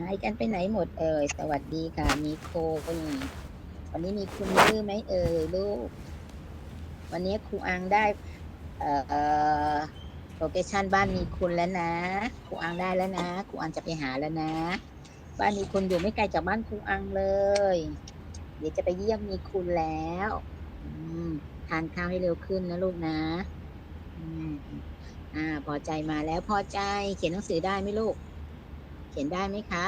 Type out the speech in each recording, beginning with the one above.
หายกันไปไหนหมดเอ่ย สวัสดีค่ะมีโคนวันนี้มีคุณมือไหมเอ่ยลูก วันนี้ครูอังได้ เอ่อโลเคชันบ้านมีคุณแล้วนะ ครูอังได้แล้วนะ ครูอังจะไปหาแล้วนะ บ้านมีคุณอยู่ไม่ไกลจากบ้านครูอังเลย เดี๋ยวจะไปเยี่ยมมีคุณแล้วทานข้าวให้เร็วขึ้นนะลูกนะ อ่า พอใจมาแล้วพอใจ เขียนหนังสือได้ไหมลูก เขียนได้ไหมคะ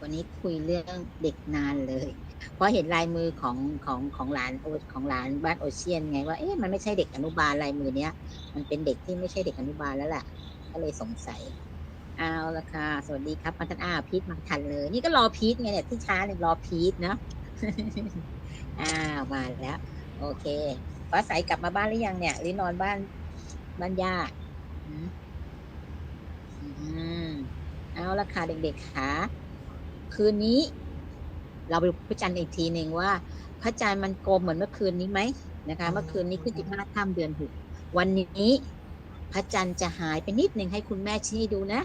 วันนี้คุยเรื่องเด็กนานเลย เพราะเห็นลายมือของของของหลานโอของหลานบ้านโอเชียนไงว่า เอ๊ะมันไม่ใช่เด็กอนุบาลลายมือเนี้ย มันเป็นเด็กที่ไม่ใช่เด็กอนุบาลแล้วล่ะก็เลยสงสัย เอาละค่ะ สวัสดีครับมาทันอาพีทมาทันเลย นี่ก็รอพีทไงเนี่ยที่ช้าเนี่ยรอพีทเนาะอ้าวมาแล้ว โอเคฟ้าใสกลับมาบ้านหรือยังเนี่ยหรือนอนบ้านบ้านย่าอืมอืม เอาละค่ะเด็กๆค่ะคืนนี้ เราไปดูพระจันทร์อีกทีหนึ่งว่า พระจันทร์มันกลมเหมือนเมื่อคืนนี้ไหมนะคะ เมื่อคืนนี้ขึ้นสิบห้าค่ำเดือนหกวันนี้ พระจันทร์จะหายไปนิดหนึ่งให้คุณแม่ชี้ให้ดูนะ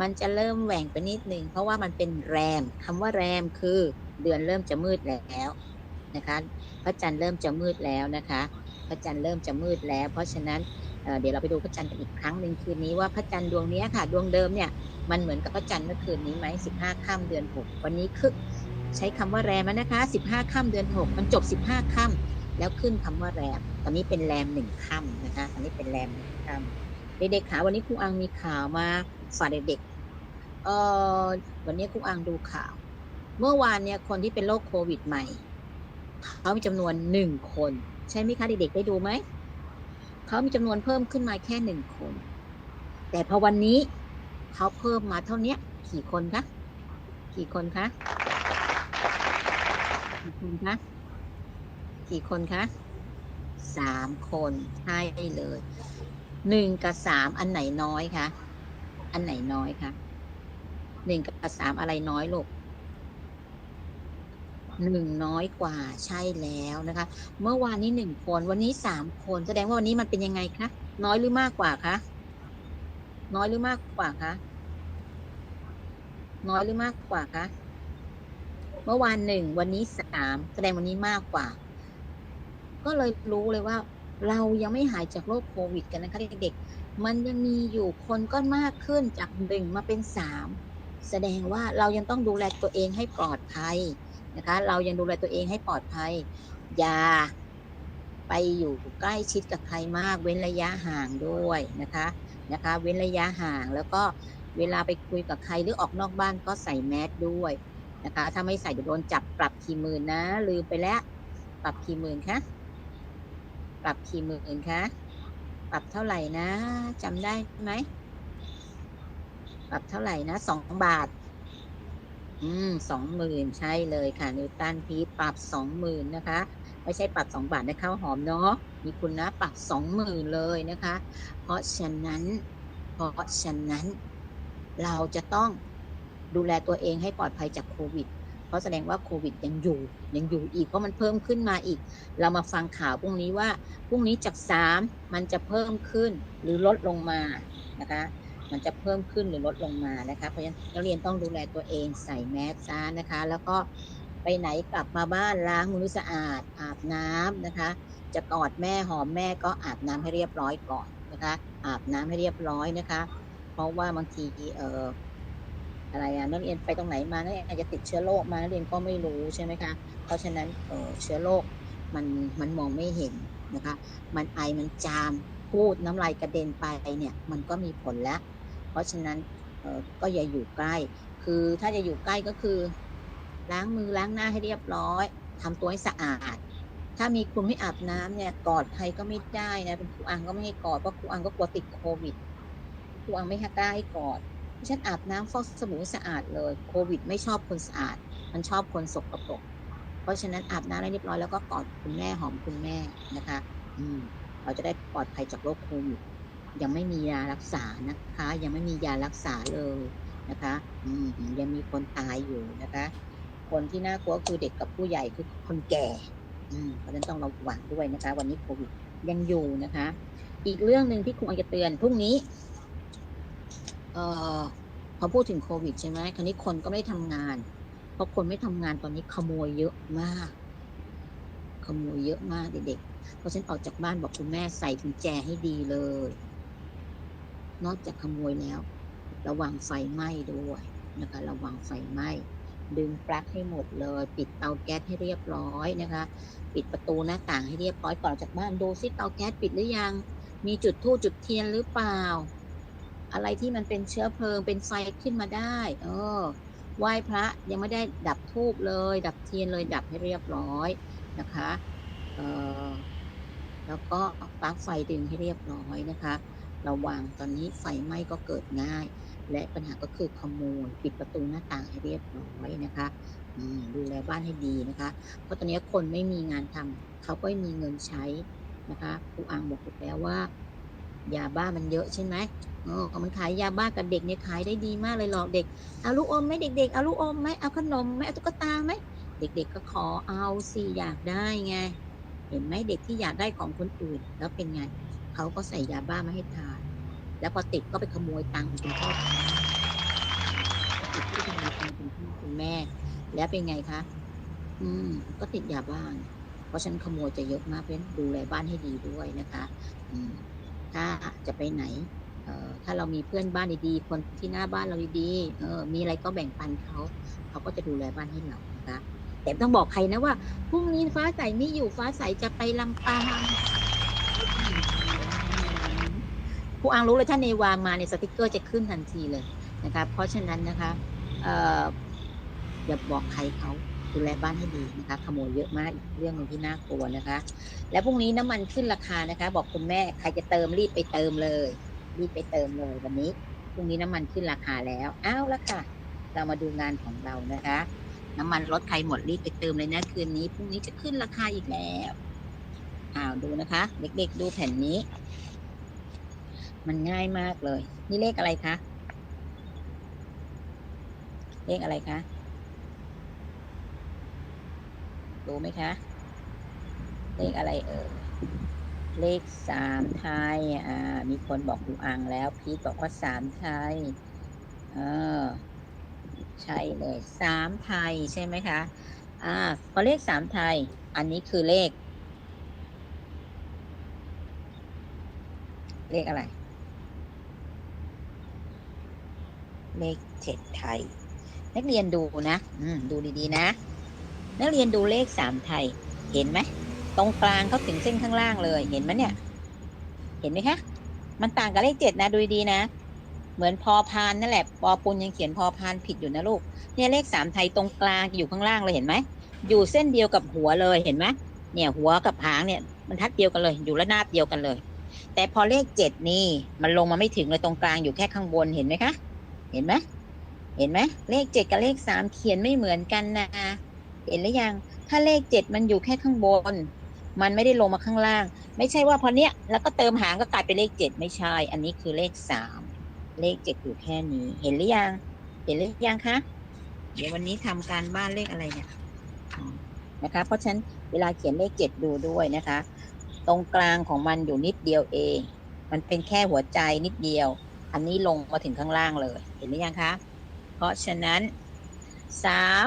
มันจะเริ่มแหว่งไปนิดหนึ่งเพราะว่ามันเป็นแรมคำว่าแรมคือเดือนเริ่มจะมืดแล้วนะคะ พระจันทร์เริ่มจะมืดแล้วนะคะ พระจันทร์เริ่มจะมืดแล้ว เพราะฉะนั้น เดี๋ยวเราไปดูพระจันทร์กันอีกครั้งหนึ่งคืนนี้ว่าพระจันทร์ดวงนี้ค่ะ ดวงเดิมเนี่ยมันเหมือนกับพระจันทร์เมื่อคืนนี้ไหมสิบห้าค่ำเดือนหกวันนี้คือใช้คำว่าแรมนะคะสิบห้าค่ำเดือนหกมันจบสิบห้าค่ำแล้วขึ้นคำว่าแรม ตอนนี้เป็นแรมหนึ่งค่ำนะคะตอนนี้เป็นแรมหนึ่งค่ำเด็กๆขาวันนี้ครูอังมีข่าวมาฝากเด็กๆเอ่อวันนี้ครูอังดูข่าว เมื่อวานเนี่ยคนที่เป็นโรคโควิดใหม่เขามีจำนวนหนึ่งคน ใช่ไหมคะเด็กๆได้ดูไหม เขามีจำนวนเพิ่มขึ้นมาแค่หนึ่งคน แต่พอวันนี้เขาเพิ่มมาเท่าเนี้ยกี่คนคะกี่คนคะกี่คนคะกี่คนคะสามคนใช่เลยหนึ่งกับสามอันไหนน้อยคะอันไหนน้อยคะหนึ่งกับสามอะไรน้อยลูก หนึ่งน้อยกว่าใช่แล้วนะคะ เมื่อวานนี้หนึ่งคนวันนี้สามคนแสดงว่าวันนี้มันเป็นยังไงคะน้อยหรือมากกว่าคะน้อยหรือมากกว่าคะน้อยหรือมากกว่าคะเมื่อวานหนึ่งวันนี้สามแสดงวันนี้มากกว่า ก็เลยรู้เลยว่า เรายังไม่หายจากโรคโควิด กันนะคะเด็กๆมันยังมีอยู่คนก็มากขึ้นจากหนึ่งมาเป็นสามแสดงว่าเรายังต้องดูแลตัวเองให้ปลอดภัย นะคะ เรายังดูแลตัวเองให้ปลอดภัย อย่าไปอยู่ใกล้ชิดกับใครมาก เว้นระยะห่างด้วยนะคะนะคะ เว้นระยะห่างแล้วก็เวลาไปคุยกับใครหรือออกนอกบ้านก็ใส่แมสด้วยนะคะ ถ้าไม่ใส่โดนจับปรับกี่หมื่นนะลืมไปแล้ว ปรับกี่หมื่นคะปรับกี่หมื่นคะปรับเท่าไหร่นะจำได้ไหมปรับเท่าไหร่นะสองบาท อืมสองหมื่นใช่เลยค่ะ นิวตันพีทปรับสองหมื่นนะคะ ไม่ใช่ปรับสองบาทนะข้าวหอมเนาะมีคุณนะปรับสองหมื่นเลยนะคะ เพราะฉะนั้น เพราะฉะนั้น เราจะต้องดูแลตัวเองให้ปลอดภัยจากโควิด เพราะแสดงว่าโควิดยังอยู่ยังอยู่อีกเพราะมันเพิ่มขึ้นมาอีก เรามาฟังข่าวพรุ่งนี้ว่าพรุ่งนี้จากสามมันจะเพิ่มขึ้นหรือลดลงมานะคะ มันจะเพิ่มขึ้นหรือลดลงมานะคะเพราะฉะนั้นนักเรียนต้องดูแลตัวเองใส่แมสซะนะคะ แล้วก็ไปไหนกลับมาบ้านล้างมือสะอาดอาบน้ำนะคะ จะกอดแม่หอมแม่ก็อาบน้ำให้เรียบร้อยก่อนนะคะ อาบน้ำให้เรียบร้อยนะคะ เพราะว่าบางทีเอ่ออะไรอะนักเรียนไปตรงไหนมานักเรียนอาจจะติดเชื้อโรคมานักเรียนก็ไม่รู้ใช่ไหมคะเพราะฉะนั้นเอ่อเชื้อโรคมันมันมองไม่เห็นนะคะ มันไอมันจามพูดน้ำลายกระเด็นไปเนี่ยมันก็มีผลแล้ว เพราะฉะนั้นก็อย่าอยู่ใกล้ คือถ้าจะอยู่ใกล้ก็คือ ล้างมือล้างหน้าให้เรียบร้อยทำตัวให้สะอาด ถ้ามีคุณไม่อาบน้ำเนี่ยกอดใครก็ไม่ได้นะเป็นครูอังก็ไม่ให้กอดเพราะครูอังก็กลัวติดโควิดครูอังไม่ให้กล้าให้กอดฉันอาบน้ำฟอกสบู่สะอาดเลยโควิด ไม่ชอบคนสะอาด มันชอบคนสกปรกเพราะฉะนั้นอาบน้ำให้เรียบร้อยแล้วก็กอดคุณแม่หอมคุณแม่นะคะ อืมเราจะได้ปลอดภัยจากโรคโควิด ยังไม่มียารักษานะคะ ยังไม่มียารักษาเลยนะคะอืมยังมีคนตายอยู่นะคะ คนที่น่ากลัวคือเด็กกับผู้ใหญ่คือคนแก่ อืมเพราะฉะนั้นต้องระวังด้วยนะคะ วันนี้โควิดยังอยู่นะคะ อีกเรื่องหนึ่งที่ครูอาจจะเตือนพรุ่งนี้ เอออพอพูดถึงโควิดใช่ไหมคราวนี้คนก็ไม่ได้ทำงานเพราะคนไม่ทำงานตอนนี้ขโมยเยอะมาก ขโมยเยอะมากเด็กๆเพราะฉันออกจากบ้านบอกคุณแม่ใส่กุญแจให้ดีเลย นอกจากขโมยแล้ว ระวังไฟไหม้ด้วยนะคะระวังไฟไหม้ดึงปลั๊กให้หมดเลย ปิดเตาแก๊สให้เรียบร้อยนะคะ ปิดประตูหน้าต่างให้เรียบร้อยก่อนออกจากบ้านดูซิเตาแก๊สปิดหรือยัง มีจุดธูจุดเทียนหรือเปล่า อะไรที่มันเป็นเชื้อเพลิงเป็นไฟขึ้นมาได้ เออไหว้พระยังไม่ได้ดับธูปเลย ดับเทียนเลยดับให้เรียบร้อยนะคะเออแล้วก็ปลั๊กไฟดึงให้เรียบร้อยนะคะ ระวังตอนนี้ไฟไหม้ก็เกิดง่าย และปัญหาก็คือขโมยปิดประตูหน้าต่างให้เรียบร้อยนะคะดูแลบ้านให้ดีนะคะ เพราะตอนนี้คนไม่มีงานทำเขาก็ไม่มีเงินใช้นะคะครูอังบอกถูกแล้วว่ายาบ้ามันเยอะใช่ไหมเออมันขายยาบ้ากับเด็กเนี่ยขายได้ดีมากเลยหลอกเด็ก เอาลูกอมไหมเด็ก ๆ เอาลูกอมไหมเอาขนมไหมเอาตุ๊กตาไหมเด็ก ๆ ก็ขอเอาสิอยากได้ไง เห็นไหมเด็กที่อยากได้ของคนอื่นแล้วเป็นไง เขาก็ใส่ยาบ้ามาให้ทาน แล้วพอติดก็ไปขโมยตังค์ของคุณพ่อคุณแม่ติดที่ขโมยตังค์คุณพ่อคุณแม่ แล้วเป็นไงคะ อืม ก็ติดยาบ้าเพราะฉันขโมยจะเยอะมากเพราะฉะนั้นดูแลบ้านให้ดีด้วยนะคะ อืม ถ้าจะไปไหนเอ่อถ้าเรามีเพื่อนบ้านดีๆ คนที่หน้าบ้านเราดีๆเออ มีอะไรก็แบ่งปันเขา เขาก็จะดูแลบ้านให้เรานะคะ แต่ต้องบอกใครนะว่าพรุ่งนี้ฟ้าใสไม่อยู่ฟ้าใสจะไปลำปาง ครูอังรู้เลยถ้าเนวามาเนี่ยสติกเกอร์จะขึ้นทันทีเลยนะคะเพราะฉะนั้นนะคะเอ่ออย่าบอกใครเขาดูแลบ้านให้ดีนะคะขโมยเยอะมากอีกเรื่องหนึงที่น่ากลัวนะคะ แล้วพรุ่งนี้น้ำมันขึ้นราคานะคะ บอกคุณแม่ใครจะเติมรีบไปเติมเลย รีบไปเติมเลยวันนี้พรุ่งนี้น้ำมันขึ้นราคาแล้วอ้าวแล้วค่ะ เรามาดูงานของเรานะคะ น้ำมันรถใครหมดรีบไปเติมเลยนะคืนนี้พรุ่งนี้จะขึ้นราคาอีกแล้วอ้าวดูนะคะ เด็กๆดูแผ่นนี้ มันง่ายมากเลย นี่เลขอะไรคะเลขอะไรคะดูไหมคะ เลขอะไรเอ่ยเลขสามไทย อ่า มีคนบอกดูอังแล้วพีทบอกว่าสามไทยเออใช่เลยสามไทยใช่ไหมคะ อ่า พอเลขสามไทย อันนี้คือเลข เลขอะไร เลขเจ็ดไทย นักเรียนดูนะอืมดูดีๆนะ นักเรียนดูเลขสามไทย เห็นไหมตรงกลางเขาถึงเส้นข้างล่างเลย เห็นไหมเนี่ย เห็นไหมคะ มันต่างกับเลขเจ็ดนะดูดีนะ เหมือนพอพานนั่นแหละปอปุณยังเขียนพอพานผิดอยู่นะลูก เนี่ยเลขสามไทยตรงกลางอยู่ข้างล่างเลยเห็นไหม อยู่เส้นเดียวกับหัวเลยเห็นไหมเนี่ยหัวกับหางเนี่ยมันทัดเดียวกันเลย อยู่ระนาบเดียวกันเลย แต่พอเลขเจ็ดนี่มันลงมาไม่ถึงเลยตรงกลางอยู่แค่ข้างบนเห็นไหมคะ เห็นไหมเห็นไหมเลขเจ็ดกับเลขสามเขียนไม่เหมือนกันนะ เห็นหรือยัง ถ้าเลขเจ็ดมันอยู่แค่ข้างบน มันไม่ได้ลงมาข้างล่าง ไม่ใช่ว่าพอเนี้ยแล้วก็เติมหางก็กลายเป็นเลขเจ็ดไม่ใช่ อันนี้คือเลขสามเลขเจ็ดอยู่แค่นี้ เห็นหรือยัง เห็นหรือยังคะ เดี๋ยววันนี้ทำการบ้านเลขอะไรเนี่ยนะคะ เพราะฉะนั้นเวลาเขียนเลขเจ็ดดูด้วยนะคะ ตรงกลางของมันอยู่นิดเดียวเอง มันเป็นแค่หัวใจนิดเดียว อันนี้ลงมาถึงข้างล่างเลย เห็นไหรือยังคะ เพราะฉะนั้นสาม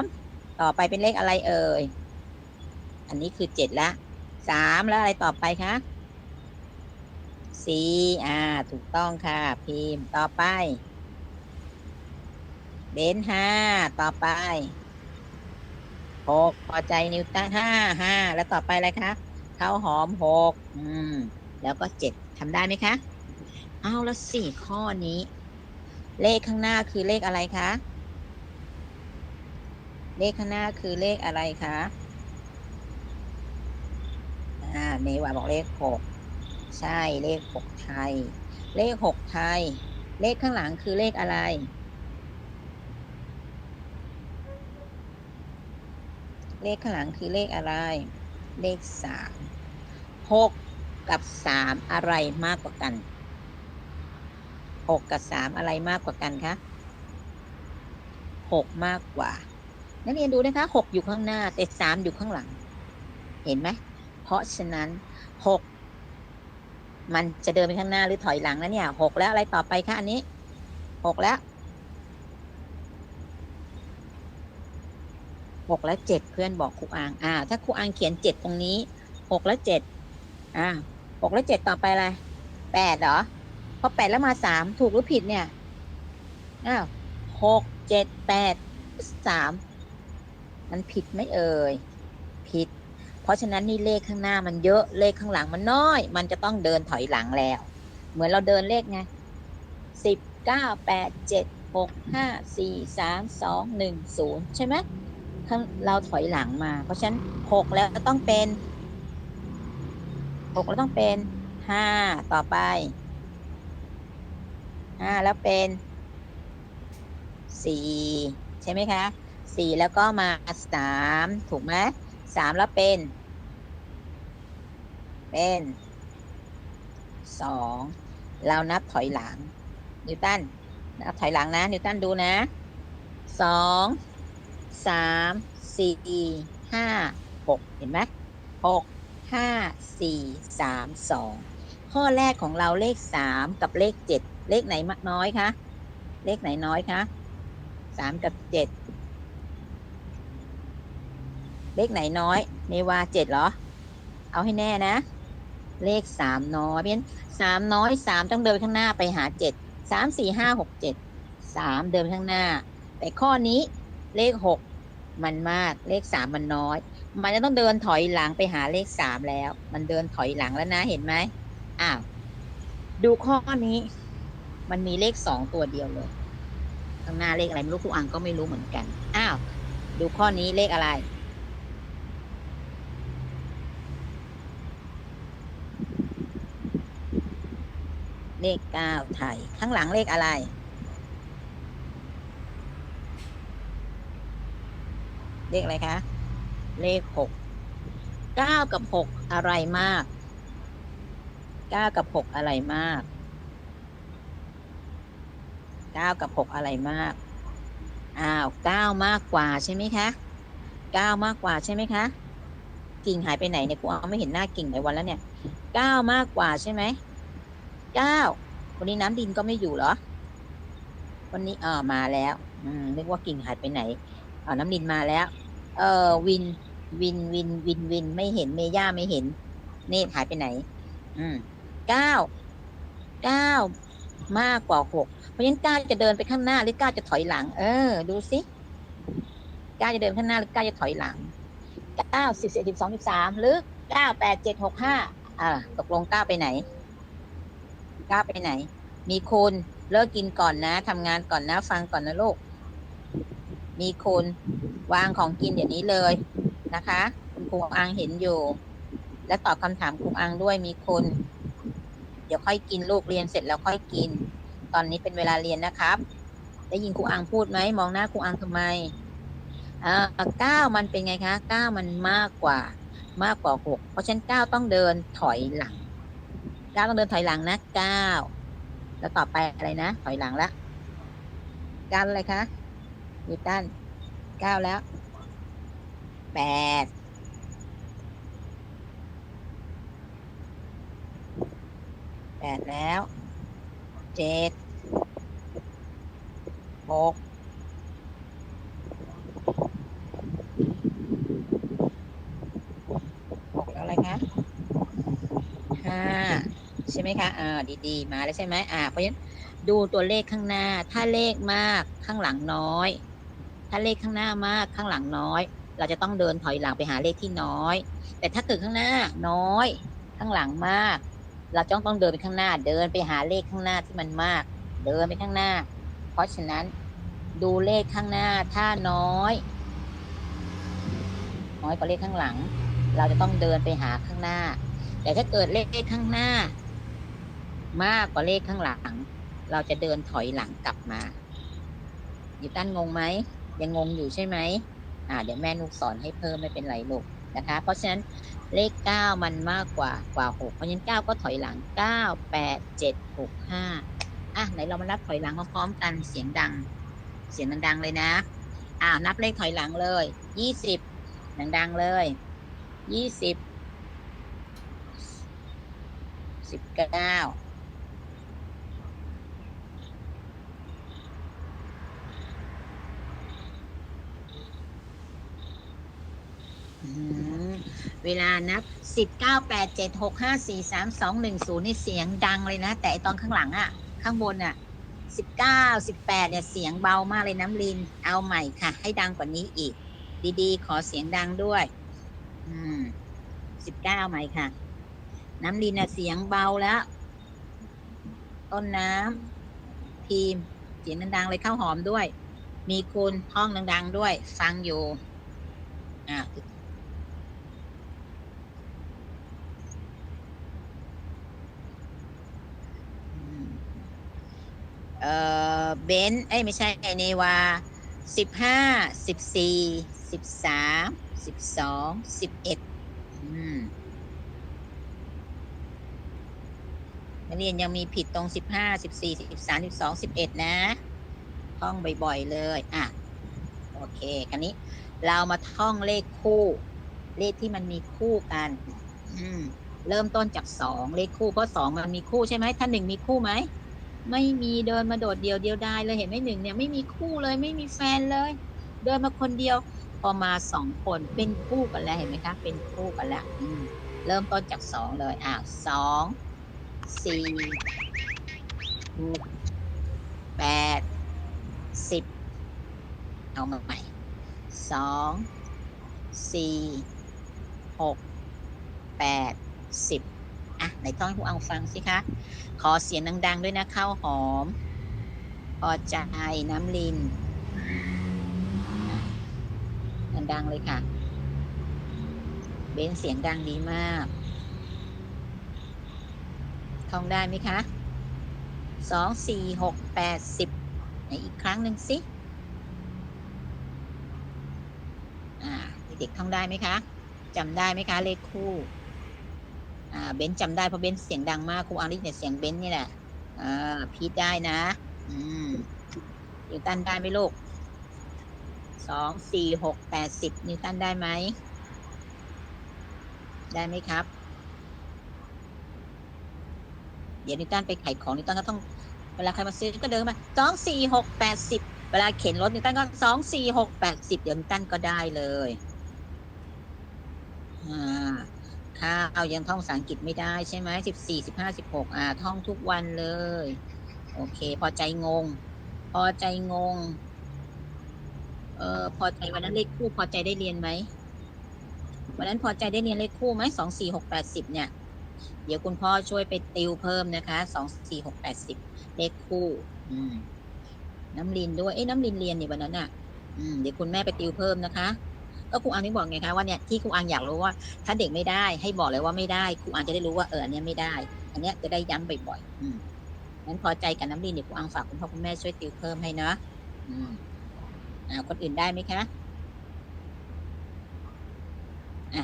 ต่อไปเป็นเลขอะไรเอ่ย อันนี้คือเจ็ดละสามแล้วอะไรต่อไปคะสี่อ่า ถูกต้องค่ะ พิมพ์ต่อไปเบนห้าต่อไปหกพอใจนิวตันห้าห้าแล้วต่อไปอะไรคะเข้าหอมหกอืม แล้วก็เจ็ดทำได้ไหมคะ เอาละสี่ข้อนี้ เลขข้างหน้าคือเลขอะไรคะ เลขข้างหน้าคือเลขอะไรคะ อ่าเนวาบอกเลขหกใช่เลขหกไทย เลขหกไทย เลขข้างหลังคือเลขอะไร เลขข้างหลังคือเลขอะไร เลขสามหกกับสามอะไรมากกว่ากัน หกกับสามอะไรมากกว่ากันคะหกมากกว่า นักเรียนดูนะคะหกอยู่ข้างหน้า แต่สามอยู่ข้างหลัง เห็นไหม เพราะฉะนั้นหกมันจะเดินไปข้างหน้าหรือถอยหลังแล้วเนี่ยหกแล้วอะไรต่อไปคะอันนี้หกแล้วหกและเจ็ดเพื่อนบอกครูอาง อ่า ถ้าครูอางเขียนเจ็ดตรงนี้หกและเจ็ดอ่าหกและเจ็ดต่อไปอะไรแปดเหรอ พอแปดแล้วมาสามถูกหรือผิดเนี่ยอ้าวหกเจ็ดแปดสามมันผิดไหมเอ่ยผิด เพราะฉะนั้นนี่เลขข้างหน้ามันเยอะเลขข้างหลังมันน้อย มันจะต้องเดินถอยหลังแล้ว เหมือนเราเดินเลขไงสิบเก้าแปดเจ็ดหกห้าสี่สามสองหนึ่งศูนย์ใช่ไหมข้างเราถอยหลังมา เพราะฉะนั้นหกแล้วต้องเป็นหกแล้วต้องเป็นห้าต่อไป ห้าแล้วเป็นสี่ใช่ไหมคะสี่แล้วก็มาสามถูกไหมสามแล้วเป็น เป็นสองเรานับถอยหลัง นิวตันนับถอยหลังนะ นิวตันดูนะสองสามสี่ห้าหกเห็นไหมหกห้าสี่สามสองข้อแรกของเราเลขสามกับเลขเจ็ด เลขไหนมากน้อยคะเลขไหนน้อยคะสามกับเจ็ดเลขไหนน้อยเนวาเจ็ดเหรอ เอาให้แน่นะ เลขสามน้อยเพราะฉะนั้นสามน้อยสามต้องเดินข้างหน้าไปหาเจ็ดสามสี่ห้าหกเจ็ดสามเดินข้างหน้า แต่ข้อนี้เลขหกมันมากเลขสามมันน้อย มันจะต้องเดินถอยหลังไปหาเลขสามแล้ว มันเดินถอยหลังแล้วนะเห็นไหมอ้าวดูข้อนี้ มันมีเลขสองตัวเดียวเลยข้างหน้าเลขอะไรไม่รู้ครูอังก็ไม่รู้เหมือนกัน อ้าว ดูข้อนี้เลขอะไร เลขเก้าไทย ข้างหลังเลขอะไร เลขอะไรคะ เลขหกเก้ากับหกอะไรมากเก้ากับหกอะไรมาก เก้ากับหกอะไรมาก อ้าวเก้ามากกว่าใช่ไหมคะเก้ามากกว่าใช่ไหมคะ กิ่งหายไปไหนเนี่ยกูเอาไม่เห็นหน้ากิ่งหลายวันแล้วเนี่ยเก้ามากกว่าใช่ไหมเก้าวันนี้น้ำดินก็ไม่อยู่เหรอ วันนี้เออมาแล้ว อืมนึกว่ากิ่งหายไปไหนเออน้ำดินมาแล้ว เออวินวินวินวินวินไม่เห็นเมย่าไม่เห็น เนตหายไปไหน อืมเก้าเก้ามากกว่าหก ราะฉะนั้นก้าจะเดินไปข้างหน้าหรือก้าจะถอยหลัง เออ ดูสิก้าจะเดินข้างหน้าหรือก้าจะถอยหลังเก้าสิบสิบสิบสองสิบสามหรือเก้าแปดเจ็ดหกห้าอ่าตกลงก้าไปไหนก้าวไปไหน มีคุณเลิกกินก่อนนะทำงานก่อนนะ ฟังก่อนนะลูกมีคุณวางของกินเดี๋ยวนี้เลยนะคะคุณครูอังเห็นอยู่ และตอบคำถามครูอังด้วยมีคุณเดี๋ยวค่อยกินลูกเรียนเสร็จแล้วค่อยกิน ตอนนี้เป็นเวลาเรียนนะครับ ได้ยินครูอังพูดไหมมองหน้าครูอังทำไมอ่าเก้ามันเป็นไงคะเก้ามันมากกว่ามากกว่าหกเพราะฉะนั้นเก้าต้องเดินถอยหลังเก้าต้องเดินถอยหลังนะเก้าแล้วต่อไปอะไรนะ ถอยหลังละก้าอะไรคะนิวตันเก้าแล้วแปดแปดแล้วเจ็ด หกหกแล้วอะไรคะห้าใช่ไหมคะอ่าดีๆ มาแล้วใช่ไหมอ่าเพราะฉะนั้นดูตัวเลขข้างหน้า ถ้าเลขมากข้างหลังน้อย ถ้าเลขข้างหน้ามากข้างหลังน้อย เราจะต้องเดินถอยหลังไปหาเลขที่น้อย แต่ถ้าเกิดข้างหน้าน้อย ข้างหลังมาก เราต้องต้องเดินไปข้างหน้า เดินไปหาเลขข้างหน้าที่มันมาก เดินไปข้างหน้า เพราะฉะนั้น ดูเลขข้างหน้าถ้าน้อย น้อยกว่าเลขข้างหลัง เราจะต้องเดินไปหาข้างหน้า แต่ถ้าเกิดเลขข้างหน้า มากกว่าเลขข้างหลัง เราจะเดินถอยหลังกลับมายิตันงงไหมยังงงอยู่ใช่ไหมอ่า เดี๋ยวแม่นุกสอนให้เพิ่มไม่เป็นไรลูกนะคะ เพราะฉะนั้นเลขเก้ามันมากกว่ากว่าหกเพราะฉะนั้นเก้าก็ถอยหลังเก้าแปดเจ็ดหกห้าอะไหนเรามานับถอยหลังพร้อมๆกันเสียงดัง เสียงดังๆเลยนะ อ่านับเลขถอยหลังเลยยี่สิบดังๆเลยยี่สิบสิบเก้าเวลานับสิบเก้าแปดเจ็ดหกห้าสี่สามสองหนึ่งศูนย์นี่เสียงดังเลยนะ แต่ตอนข้างหลังอะข้างบนอะ สิบเก้าสิบแปดเนี่ยเสียงเบามากเลยน้ำลิน เอาใหม่ค่ะ ให้ดังกว่านี้อีก ดีๆ ขอเสียงดังด้วย อืมสิบเก้าใหม่ค่ะ น้ำลินน่ะเสียงเบาแล้ว ต้นน้ำพีมเสียงดังๆเลยข้าวหอมด้วย มีคุณห้องดัง ๆ ด้วย ฟังอยู่ อ่า เออเบนซ์เอ้ยไม่ใช่ไอเนวาสิบห้าสิบสี่สิบสามสิบสองสิบเอ็ดนักเรียนยังมีผิดตรงสิบห้าสิบสี่สิบสามสิบสองสิบเอ็ดนะท่องบ่อย ๆ เลย อะ โอเคคันนี้ เรามาท่องเลขคู่ เลขที่มันมีคู่กัน อืม เริ่มต้นจากสองเลขคู่เพราะสองมันมีคู่ใช่ไหมถ้าหนึ่งมีคู่ไหม ไม่มีเดินมาโดดเดียวเดียวได้เลยเห็นไหมหนึ่งเนี่ยไม่มีคู่เลยไม่มีแฟนเลย เดินมาคนเดียว พอมาสองคนเป็นคู่กันแล้วเห็นไหมคะเป็นคู่กันแล้วเริ่มต้นจากสองเลยอะสองสี่หกแปดสิบเอามาใหม่สองสี่หกแปดสิบ อะไหนท่องให้ครูอังฟังสิคะ ขอเสียงดัง ๆ ด้วยนะข้าวหอมพอใจน้ำลินดังๆเลยค่ะ เบนเสียงดังดีมาก ท่องได้ไหมคะสองสี่หกแปดสิบไหนอีกครั้งหนึ่งสิอ่าเด็กๆท่องได้ไหมคะจำได้ไหมคะเลขคู่ อ่าเบนจำได้เพราะเบนเสียงดังมากครูอังลิเนี่ยเสียงเบนนี่แหละอ่าพีทได้นะ อืมนิวตันได้ไหมลูกสองสี่หกแปดสิบนิวตันได้ไหม ได้ไหมครับ เดี๋ยวนิวตันไปขายของนิวตันก็ต้องเวลาใครมาซื้อก็เดินมาสองสี่หกแปดสิบเวลาเข็นรถนิวตันก็สองสี่หกแปดสิบเดี๋ยวนิวตันก็ได้เลยอ่า ข้าวยังท่องภาษาอังกฤษไม่ได้ใช่ไหมสิบสี่สิบห้าสิบหกอ่า ท่องทุกวันเลย โอเค พอใจงง พอใจงง เออพอใจวันนั้นเลขคู่พอใจได้เรียนไหมวันนั้นพอใจได้เรียนเลขคู่ไหมสองสี่หกแปดสิบเนี่ย เดี๋ยวคุณพ่อช่วยไปติวเพิ่มนะคะสองสี่หกแปดสิบเลขคู่ อืม น้ำลินด้วย เอ้ยน้ำลินเรียนนี่วันนั้นอะ อืม เดี๋ยวคุณแม่ไปติวเพิ่มนะคะ ก็ครูอังนี่บอกไงคะว่าเนี่ยที่ครูอังอยากรู้ว่า ถ้าเด็กไม่ได้ให้บอกเลยว่าไม่ได้ครูอังจะได้รู้ว่าเอออันเนี้ยไม่ได้ อันเนี้ยจะได้ย้ำบ่อยๆอืมงั้นพอใจกับน้ำลินเดี๋ยวครูอังฝากคุณพ่อคุณแม่ช่วยติวเพิ่มให้เนาะอ่าคนอื่นได้ไหมคะอะ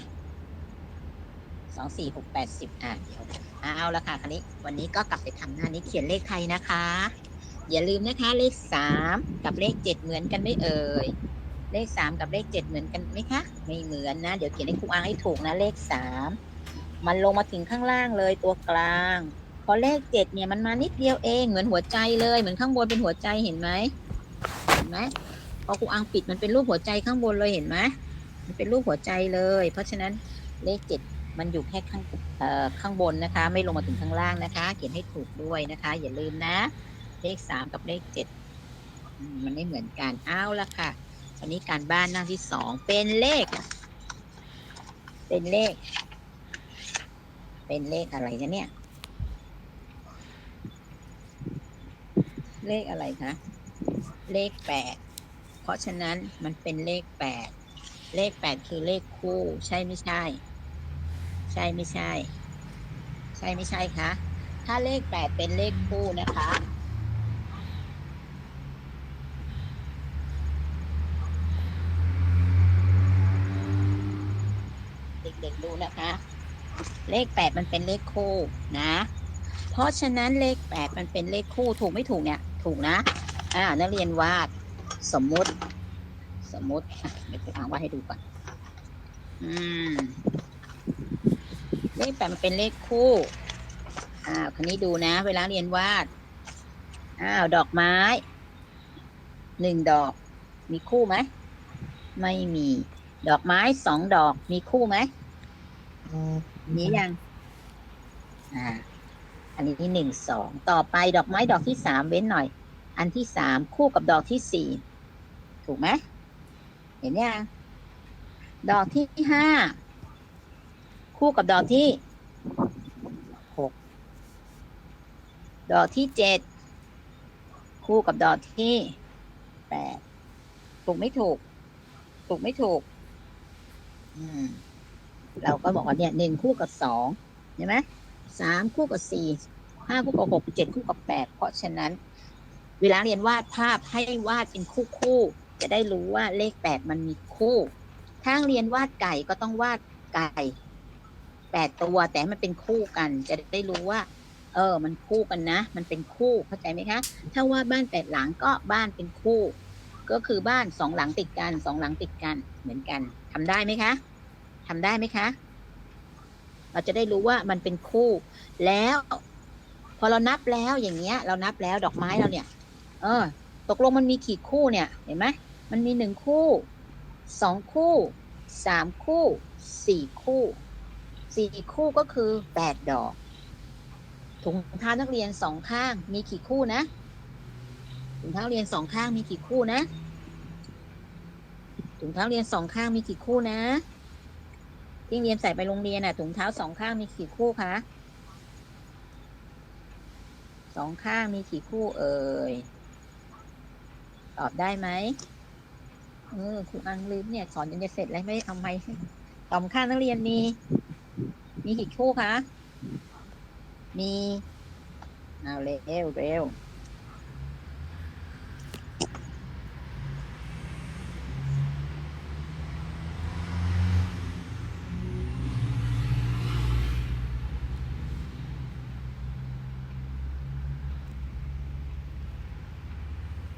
สองสี่หกแปดสิบอะเดี๋ยวอะเอาละค่ะคันนี้ วันนี้ก็กลับไปทำหน้านี้เขียนเลขไทยนะคะ อย่าลืมนะคะเลขสามกับเลขเจ็ดเหมือนกันไม่เอ่ย เลขสามกับเลขเจ็ดเหมือนกันไหมคะ ไม่เหมือนนะ เดี๋ยวเขียนให้ครูอังให้ถูกนะ เลขสามมันลงมาถึงข้างล่างเลยตัวกลาง พอเลขเจ็ดเนี่ยมันมานิดเดียวเองเหมือนหัวใจเลย เหมือนข้างบนเป็นหัวใจเห็นไหมเห็นไหมพอครูอังปิดมันเป็นรูปหัวใจข้างบนเลยเห็นไหมมันเป็นรูปหัวใจเลย เพราะฉะนั้นเลขเจ็ดมันอยู่แค่ข้างข้างบนนะคะ ไม่ลงมาถึงข้างล่างนะคะ เขียนให้ถูกด้วยนะคะ อย่าลืมนะ เลขสามกับเลขเจ็ดมันไม่เหมือนกันเอาวละค่ะ วันนี้การบ้านหน้าที่สองเป็นเลข เป็นเลข เป็นเลขอะไรคะเนี่ย เลขอะไรคะ เลขแปด เพราะฉะนั้นมันเป็นเลขแปด เลขแปดคือเลขคู่ใช่ไม่ใช่ ใช่ไม่ใช่ ใช่ไม่ใช่คะ ถ้าเลขแปดเป็นเลขคู่นะคะ เด็กๆดูนะคะ เลขแปดมันเป็นเลขคู่นะ เพราะฉะนั้นเลขแปดมันเป็นเลขคู่ถูกไม่ถูกเนี่ย ถูกนะ อ่า นักเรียนวาดสมมุติ สมมุติเดี๋ยวครูอ่านวาดให้ดูก่อน อืม เลขแปดมันเป็นเลขคู่ อ่าคันนี้ดูนะ เวลาเรียนวาด อ้าว ดอกไม้ หนึ่งดอก มีคู่ไหม ไม่มี ดอกไม้สองดอก มีคู่ไหม มียัง อ่า อันนี้หนึ่งสองต่อไปดอกไม้ดอกที่สามเว้นหน่อย อันที่สามคู่กับดอกที่สี่ถูกไหมเห็นยังดอกที่ห้าคู่กับดอกที่หกดอกที่เจ็ดคู่กับดอกที่แปดถูกไม่ถูก ถูกไม่ถูก อืม เราก็บอกว่าเนี่ยหนึ่งคู่กับสองเห็นไหมสามคู่กับสี่ห้าคู่กับหกเจ็ดคู่กับแปดเพราะฉะนั้น เวลาเรียนวาดภาพให้วาดเป็นคู่คู่ๆจะได้รู้ว่าเลขแปดมันมีคู่ถ้าเรียนวาดไก่ก็ต้องวาดไก่แปดตัวแต่มันเป็นคู่กัน จะได้รู้ว่า เออ มันคู่กันนะ มันเป็นคู่เข้าใจไหมคะ ถ้าวาดบ้านแปดหลังก็บ้านเป็นคู่ ก็คือบ้านสองหลังติดกันสองหลังติดกันเหมือนกันทำได้ไหมคะ ทำได้ไหมคะ เราจะได้รู้ว่ามันเป็นคู่ แล้ว พอเรานับแล้วอย่างเงี้ย เรานับแล้วดอกไม้เราเนี่ย เออ ตกลงมันมีกี่คู่เนี่ย เห็นไหมมันมีหนึ่งคู่สองคู่สามคู่สี่คู่สี่คู่ก็คือแปดดอกถุงเท้านักเรียนสองข้าง มีกี่คู่นะถุงเท้าเรียนสองข้างมีกี่คู่นะถุงเท้าเรียนสองข้างมีกี่คู่นะ ที่เรียนใส่ไปโรงเรียนน่ะถุงเท้าสองข้างมีกี่คู่คะสองข้างมีกี่คู่เอ่ย ตอบได้ไหมเออครูอังลืมเนี่ย สอนจนจะเสร็จแล้วไม่ได้เอาไม้สองข้างนักเรียนมี มีกี่คู่คะ มี เอาเร็วเร็ว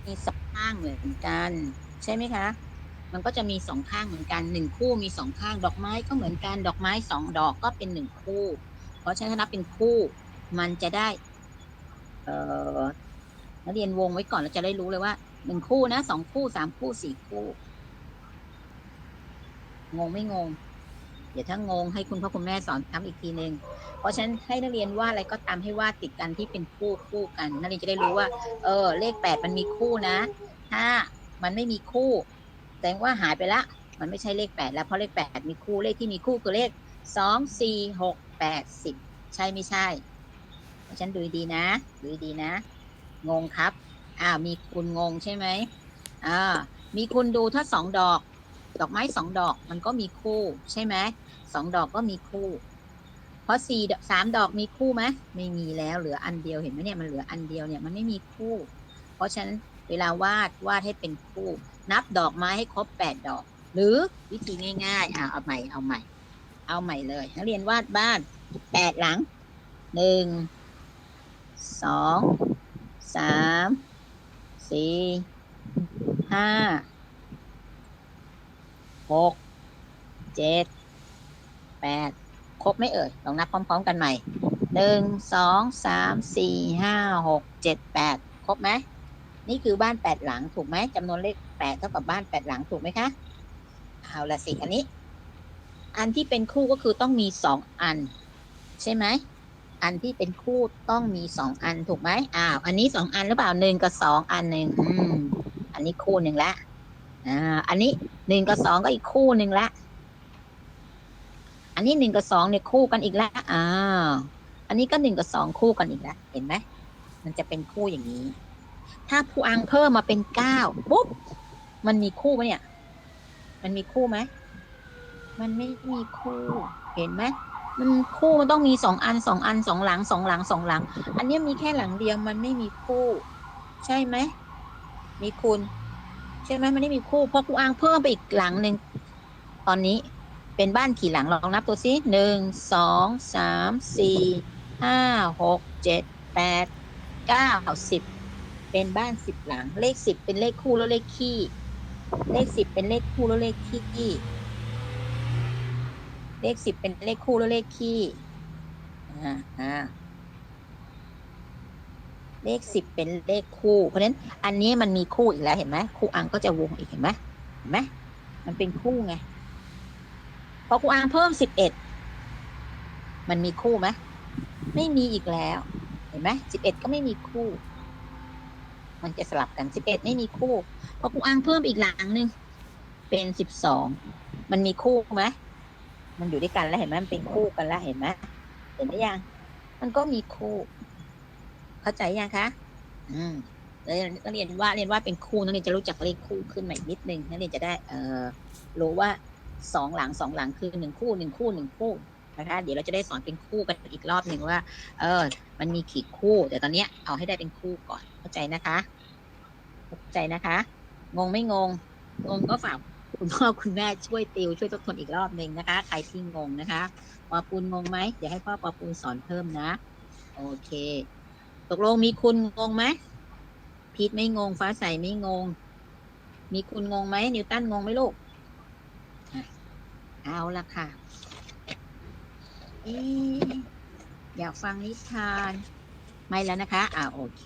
มีสองข้างเหมือนกัน ใช่ไหมคะ มันก็จะมีสองข้างเหมือนกันหนึ่งคู่มีสองข้างดอกไม้ก็เหมือนกันดอกไม้สองดอกก็เป็นหนึ่งคู่ เพราะฉะนั้นนับเป็นคู่ มันจะได้ เอ่อนักเรียนวงไว้ก่อนเราจะได้รู้เลยว่าหนึ่งคู่นะสองคู่สามคู่สี่คู่ งงไม่งง เดี๋ยวถ้างงให้คุณพ่อคุณแม่สอนทำอีกทีหนึ่งเพราะฉะนั้นให้นักเรียนวาดอะไรก็ตามให้วาดติดกันที่เป็นคู่คู่กันนักเรียนจะได้รู้ว่า เออ เลขแปดมันมีคู่นะ ถ้ามันไม่มีคู่แสดงว่าหายไปละ มันไม่ใช่เลขแปดแล้วเพราะเลขแปดมีคู่เลขที่มีคู่คือเลขสองสี่หกแปดสิบใช่ไม่ใช่ เพราะฉะนันดูดีนะ ดูดีนะ งงครับ อ้าวมีคุณงงใช่ไหมอ่ามีคุณดูถ้าสองดอก ดอกไม้สองดอกมันก็มีคู่ ใช่ไหมสองดอกก็มีคู่ เพราะสี่ดอกสามดอกมีคู่ไหมไม่มีแล้วเหลืออันเดียวเห็นไหมเนี่ยมันเหลืออันเดียวเนี่ยมันไม่มีคู่ เพราะฉะนั้นเวลาวาดวาดให้เป็นคู่ นับดอกไม้ให้ครบแปดดอก หรือวิธีง่ายๆอ่าเอาใหม่เอาใหม่ เอาใหม่เลยนักเรียนวาดบ้านแปดหลังหนึ่งสองสามสี่ห้า หกเจ็ดแปดครบไม่เอ่ยลองนับพร้อม ๆ กันใหม่หนึ่งสองสามสี่ห้าหกเจ็ดแปดครบไหมนี่คือบ้านแปดหลังถูกไหมจำนวนเลขแปดเท่ากับบ้านแปดหลังถูกไหมคะเอาละสิอันนี้ อันที่เป็นคู่ก็คือต้องมีสองอัน ใช่ไหมอันที่เป็นคู่ต้องมีสองอันถูกไหมอ้าวอันนี้สองอันหรือเปล่าหนึ่งกับสองอันหนึ่งอืมอันนี้คู่หนึ่งละ อ่าอันนี้หนึ่งกับสองก็อีกคู่หนึ่งละ อันนี้หนึ่งกับสองเนี่ยคู่กันอีกแล้วอ้าวอันนี้ก็หนึ่งกับสองคู่กันอีกแล้วเห็นไหมมันจะเป็นคู่อย่างนี้ ถ้าผู้อังเพิ่มมาเป็นเก้าปุ๊บมันมีคู่ไหมเนี่ย มันมีคู่ไหมมันไม่มีคู่ เห็นไหมมันคู่มันต้องมีสองอันสองอันสองหลังสองหลังสองหลัง อันนี้มีแค่หลังเดียวมันไม่มีคู่ ใช่ไหมมีคุณ ช่ไหมมันไม่มีคู่เพราะครูอ้างเพิ่มไปอีกหลังหนึ่งตอนนี้เป็นบ้านกี่หลังลองนับตัวสิหนึ่งสองสามสี่ห้าหกเจ็ดแปดเก้าสิบเป็นบ้านสิบหลัง เลขสิบเป็นเลขคู่แล้วเลขคี่เลขสิบเป็นเลขคู่แล้วเลขคี่เลขสิบเป็นเลขคู่แล้วเลขคี่อ่าอ่า เลขสิบเป็นเลขคู่ เพราะฉะนั้นอันนี้มันมีคู่อีกแล้วเห็นไหมคู่อังก็จะวงอีกเห็นไหมเห็นไหมมันเป็นคู่ไงพอครูอางเพิ่มสิบเอ็ดมันมีคู่ไหมไม่มีอีกแล้ว เห็นไหมสิบเอ็ดก็ไม่มีคู่ มันจะสลับกันสิบเอ็ดไม่มีคู่พอครูอางเพิ่มอีกหลังหนึ่งเป็นสิบสองมันมีคู่ไหมมันอยู่ด้วยกันแล้วเห็นไหมมันเป็นคู่กันแล้วเห็นไหมเห็นไหมยัง มันก็มีคู่ เข้าใจยังคะอืมแล้วนักเรียนว่าเรียนว่าเป็นคู่นักเรียนจะรู้จักเลขคู่ขึ้นมาอีกนิดนึงนักเรียนจะได้เออรู้ว่าสองหลังสองหลังคือหนึ่งคู่หนึ่งคู่หนึ่งคู่นะคะเดี๋ยวเราจะได้สอนเป็นคู่กันอีกรอบหนึ่งว่า เออ มันมีขีดคู่แต่ตอนเนี้ยเอาให้ได้เป็นคู่ก่อนเข้าใจนะคะเข้าใจนะคะ งงไม่งงงงก็ฝากคุณพ่อคุณแม่ช่วยติวช่วยทบทวนอีกรอบหนึ่งนะคะ ใครที่งงนะคะปอปูนงงไหมเดี๋ยวให้พ่อปอปูนสอนเพิ่มนะ โอเค ตกลงมีคุณงงไหมพีทไม่งงฟ้าใสไม่งง มีคุณงงไหมนิวตันงงไหมลูก เอาละค่ะเอ๊ะอยากฟังนิทาน ไม่แล้วนะคะ อ่าโอเค